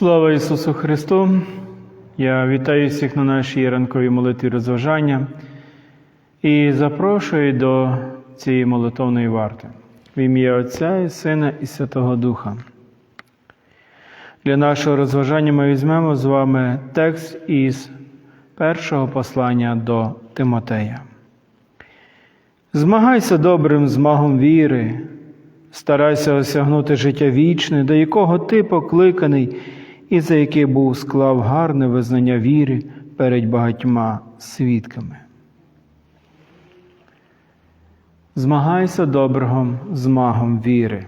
Слава Ісусу Христу! Я вітаю всіх на нашій ранковій молитві розважання і запрошую до цієї молитовної варти в ім'я Отця і Сина і Святого Духа. Для нашого розважання ми візьмемо з вами текст із першого послання до Тимотея. Змагайся добрим змагом віри, старайся осягнути життя вічне, до якого ти покликаний, і за яке був склав гарне визнання віри перед багатьма свідками. Змагайся добрим змагом віри.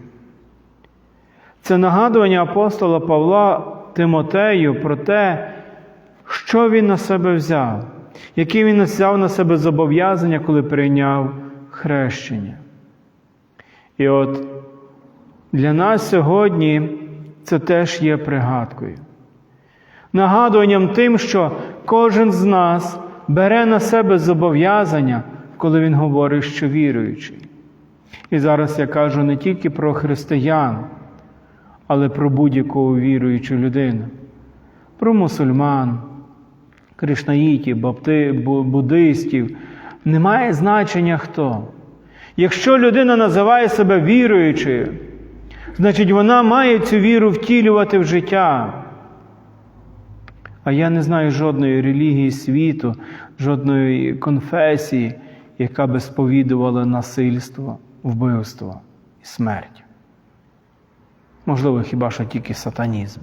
Це нагадування апостола Павла Тимотею про те, що він на себе взяв, які він взяв на себе зобов'язання, коли прийняв хрещення. І от для нас сьогодні це теж є пригадкою. Нагадуванням тим, що кожен з нас бере на себе зобов'язання, коли він говорить, що віруючий. І зараз я кажу не тільки про християн, але про будь-яку віруючу людину, про мусульман, кришнаїтів, бапти, буддистів. Немає значення хто. Якщо людина називає себе віруючою, значить вона має цю віру втілювати в життя. А я не знаю жодної релігії світу, жодної конфесії, яка би сповідувала насильство, вбивство і смерть. Можливо, хіба що тільки сатанізм.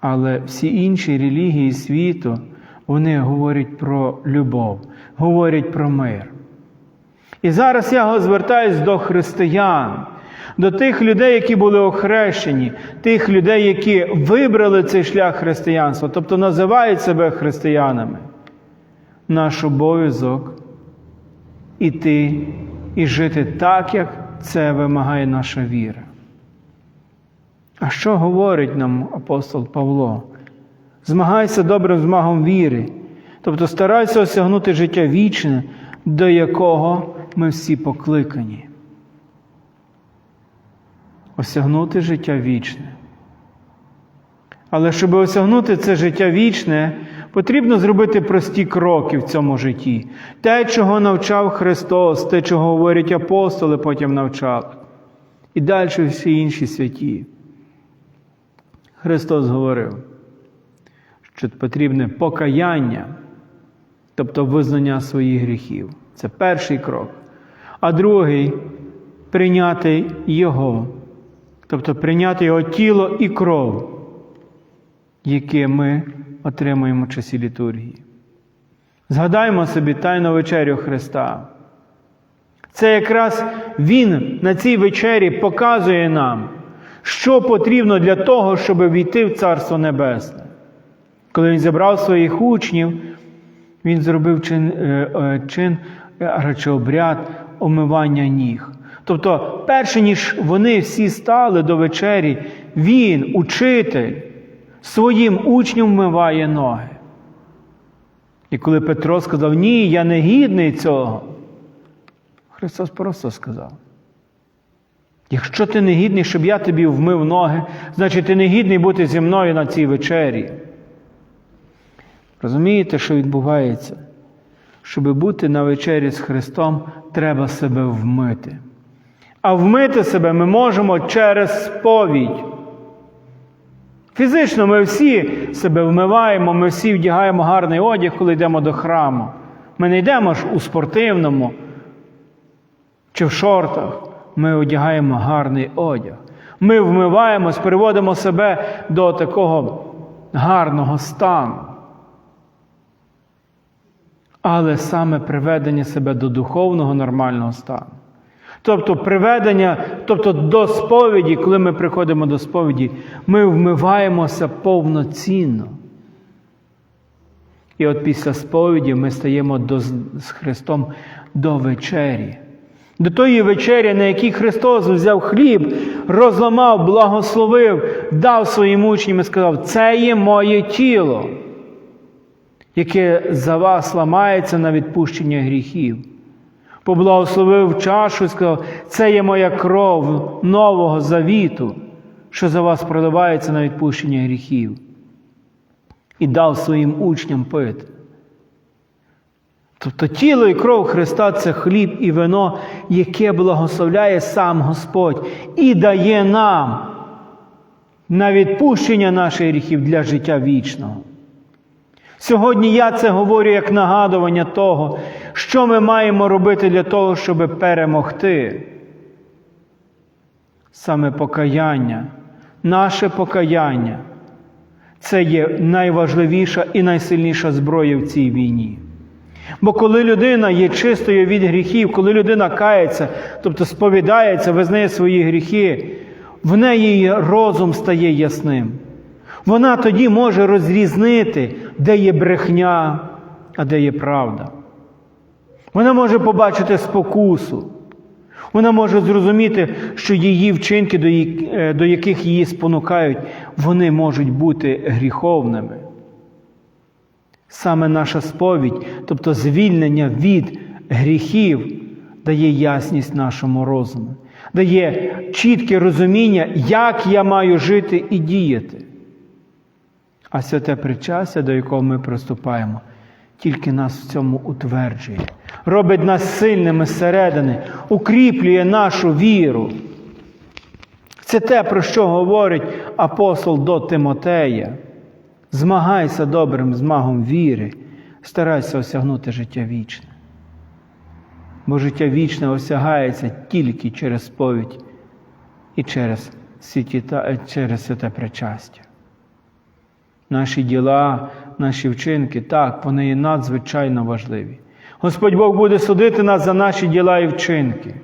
Але всі інші релігії світу, вони говорять про любов, говорять про мир. І зараз я звертаюсь до християн, до тих людей, які були охрещені, тих людей, які вибрали цей шлях християнства, тобто називають себе християнами. Наш обов'язок іти і жити так, як це вимагає наша віра. А що говорить нам апостол Павло? Змагайся добрим змагом віри, тобто старайся осягнути життя вічне, до якого ми всі покликані. Осягнути життя вічне. Але щоб осягнути це життя вічне, потрібно зробити прості кроки в цьому житті. Те, чого навчав Христос, те, чого говорять апостоли, потім навчали. І далі всі інші святі. Христос говорив, що потрібне покаяння, тобто визнання своїх гріхів. Це перший крок. А другий прийняти Його, тобто прийняти Його тіло і кров, яке ми отримуємо в часі літургії. Згадаймо собі Тайну вечерю Христа. Це якраз Він на цій вечері показує нам, що потрібно для того, щоб війти в Царство Небесне. Коли він зібрав своїх учнів, він зробив чин, чин радше обряд омивання ніг. Тобто, перше ніж вони всі стали до вечері, він, учитель, своїм учням вмиває ноги. І коли Петро сказав, ні, я не гідний цього, Христос просто сказав. Якщо ти не гідний, щоб я тобі вмив ноги, значить ти не гідний бути зі мною на цій вечері. Розумієте, що відбувається? Щоб бути на вечері з Христом, треба себе вмити. А вмити себе ми можемо через сповідь. Фізично ми всі себе вмиваємо, ми всі вдягаємо гарний одяг, коли йдемо до храму. Ми не йдемо ж у спортивному чи в шортах. Ми одягаємо гарний одяг. Ми вмиваємось, приводимо себе до такого гарного стану. Але саме приведення себе до духовного нормального стану. Тобто приведення, тобто до сповіді, коли ми приходимо до сповіді, ми вмиваємося повноцінно. І от після сповіді ми стаємо до, з Христом до вечері. До тої вечері, на якій Христос взяв хліб, розламав, благословив, дав своїм учням і сказав: Це є моє тіло, яке за вас ламається на відпущення гріхів. Поблагословив чашу і сказав, це є моя кров нового завіту, що за вас проливається на відпущення гріхів, і дав своїм учням пити. Тобто тіло і кров Христа це хліб і вино, яке благословляє сам Господь і дає нам на відпущення наших гріхів для життя вічного. Сьогодні я це говорю як нагадування того, що ми маємо робити для того, щоб перемогти. Саме покаяння, наше покаяння це є найважливіша і найсильніша зброя в цій війні. Бо коли людина є чистою від гріхів, коли людина кається, тобто сповідається, визнає свої гріхи, в неї розум стає ясним. Вона тоді може розрізнити, де є брехня, а де є правда. Вона може побачити спокусу. Вона може зрозуміти, що її вчинки, до яких її спонукають, вони можуть бути гріховними. Саме наша сповідь, тобто звільнення від гріхів, дає ясність нашому розуму, дає чітке розуміння, як я маю жити і діяти. А святе причастя, до якого ми приступаємо, тільки нас в цьому утверджує, робить нас сильними зсередини, укріплює нашу віру. Це те, про що говорить апостол до Тимотея. Змагайся добрим змагом віри, старайся осягнути життя вічне. Бо життя вічне осягається тільки через сповідь і через, святе причастя. Наші діла, наші вчинки, так, вони є надзвичайно важливі. Господь Бог буде судити нас за наші діла і вчинки.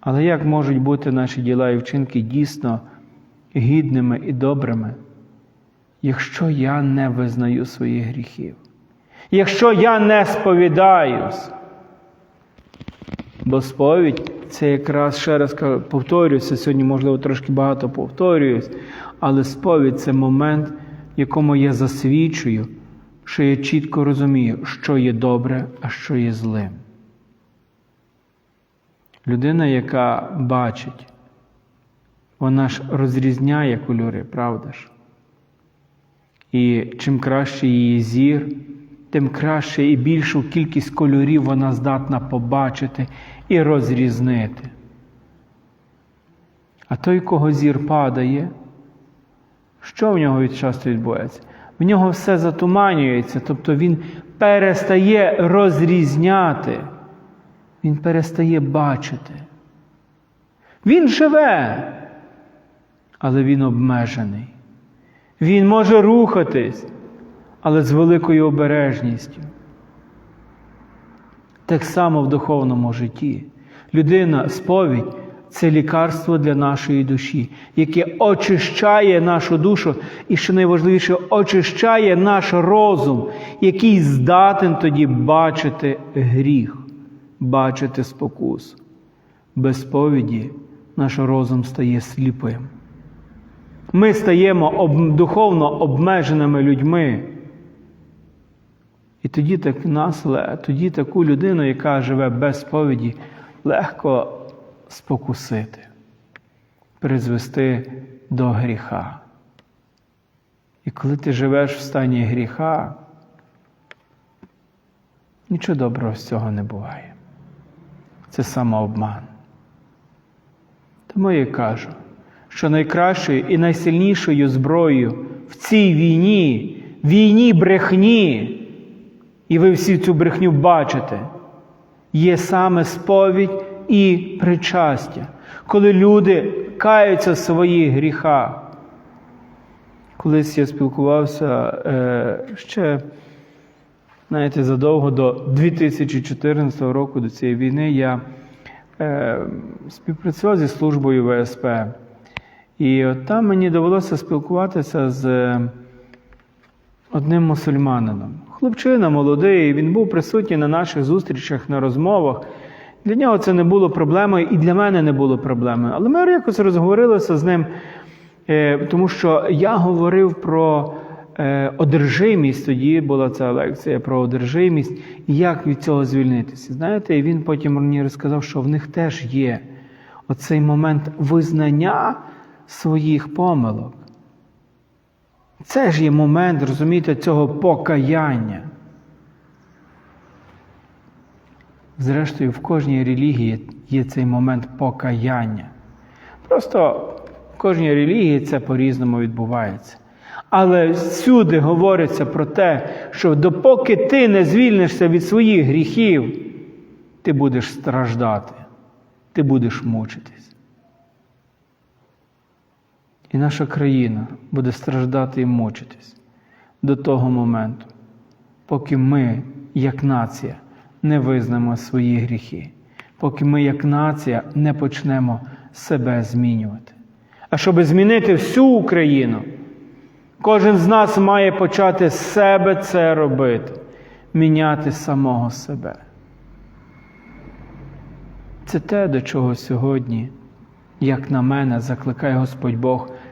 Але як можуть бути наші діла і вчинки дійсно гідними і добрими? якщо я не визнаю своїх гріхів, якщо я не сповідаюсь. Бо сповідь це якраз ще раз повторююся, сьогодні, можливо, трошки багато повторююсь, але сповідь це момент, в якому я засвідчую, що я чітко розумію, що є добре, а що є злим. Людина, яка бачить, вона ж розрізняє кольори, правда ж? І чим краще її зір, тим краще і більшу кількість кольорів вона здатна побачити і розрізнити. А той, кого зір падає, що в нього від часто відбувається? В нього все затуманюється, тобто він перестає розрізняти, він перестає бачити. Він живе, але він обмежений. Він може рухатись, але з великою обережністю. Так само в духовному житті. Людина, сповідь це лікарство для нашої душі, яке очищає нашу душу і, що найважливіше, очищає наш розум, який здатен тоді бачити гріх, бачити спокус. Без сповіді наш розум стає сліпим. Ми стаємо духовно обмеженими людьми. І тоді так нас, тоді таку людину, яка живе без сповіді, легко спокусити, призвести до гріха. І коли ти живеш в стані гріха, нічого доброго з цього не буває. Це самообман. Тому я кажу, що найкращою і найсильнішою зброєю в цій війні, війні брехні, і ви всі цю брехню бачите, є саме сповідь і причастя, коли люди каються в своїх гріхах. Колись я спілкувався е, ще, знаєте, задовго до 2014 року до цієї війни я е, співпрацював зі службою ВСП. І от там мені довелося спілкуватися з одним мусульманином. Хлопчина молодий, він був присутній на наших зустрічах, на розмовах. Для нього це не було проблемою, і для мене не було проблемою. Але ми якось розговорилися з ним, е, тому що я говорив про е, одержимість. Тоді була ця лекція про одержимість і як від цього звільнитися. Знаєте, і він потім мені розказав, що в них теж є оцей момент визнання своїх помилок. Це ж є момент, розумієте, цього покаяння. Зрештою, в кожній релігії є цей момент покаяння. Просто в кожній релігії це по-різному відбувається. Але всюди говориться про те, що допоки ти не звільнишся від своїх гріхів, ти будеш страждати, ти будеш мучитись. І наша країна буде страждати і мучитись до того моменту, поки ми, як нація, не визнаємо свої гріхи, поки ми, як нація, не почнемо себе змінювати. А щоб змінити всю Україну, кожен з нас має почати з себе це робити, міняти самого себе. Це те, до чого сьогодні, як на мене, закликає Господь Бог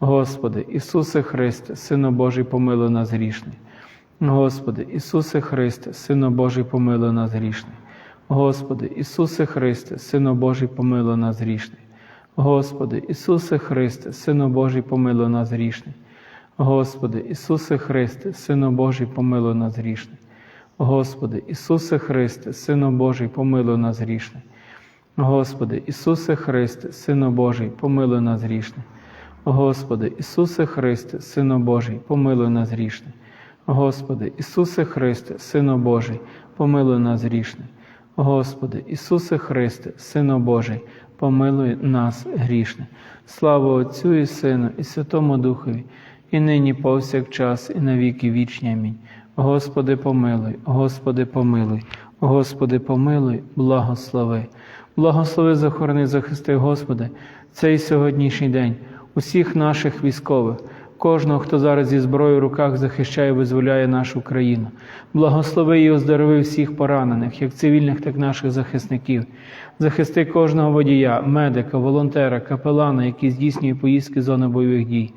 Господи, Ісусе Христе, Сину Божий, помилуй нас грішний. Господи, Ісусе Христе, Сину Божий, помилуй нас грішний. Господи, Ісусе Христе, Сину Божий, помилуй нас грішний. Господи, Ісусе Христе, Сину Божий, помилуй нас грішний. Господи, Ісусе Христе, Сину Божий, помилуй нас грішний. Господи, Ісусе Христе, Сину Божий, помилуй нас грішний. Господи, Ісусе Христе, Сину Божий, помилуй нас грішний. Господи, Ісусе Христе, Сину Божий, помилуй нас грішний. Господи, Ісусе Христе, Сину Божий, помилуй нас грішний. Господи, Ісусе Христе, Сину Божий, помилуй нас грішне. Слава Отцю і Сину, і Святому Духові, і нині повсякчас, і на віки вічні. Амінь. Господи, помилуй, Господи, помилуй, Господи, помилуй, благослови. Благослови, захорони, захисти, Господи, цей сьогоднішній день, усіх наших військових, кожного, хто зараз зі зброєю в руках захищає і визволяє нашу країну. Благослови і оздорови всіх поранених, як цивільних, так і наших захисників. Захисти кожного водія, медика, волонтера, капелана, які здійснює поїздки зони бойових дій.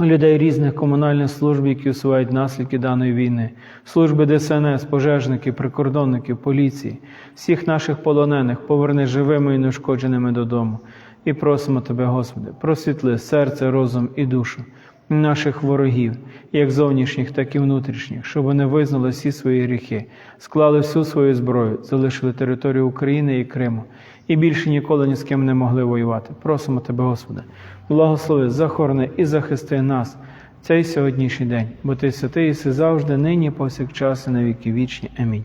Людей різних комунальних служб, які усувають наслідки даної війни, служби ДСНС, пожежники, прикордонники, поліції, всіх наших полонених поверни живими і неушкодженими додому. І просимо Тебе, Господи, просвітли серце, розум і душу наших ворогів, як зовнішніх, так і внутрішніх, щоб вони визнали всі свої гріхи, склали всю свою зброю, залишили територію України і Криму, і більше ніколи ні з ким не могли воювати. Просимо Тебе, Господи, благослови, захорони і захисти нас цей сьогоднішній день, бо Ти святий єси завжди, нині, повсякчас і на віки вічні. Амінь.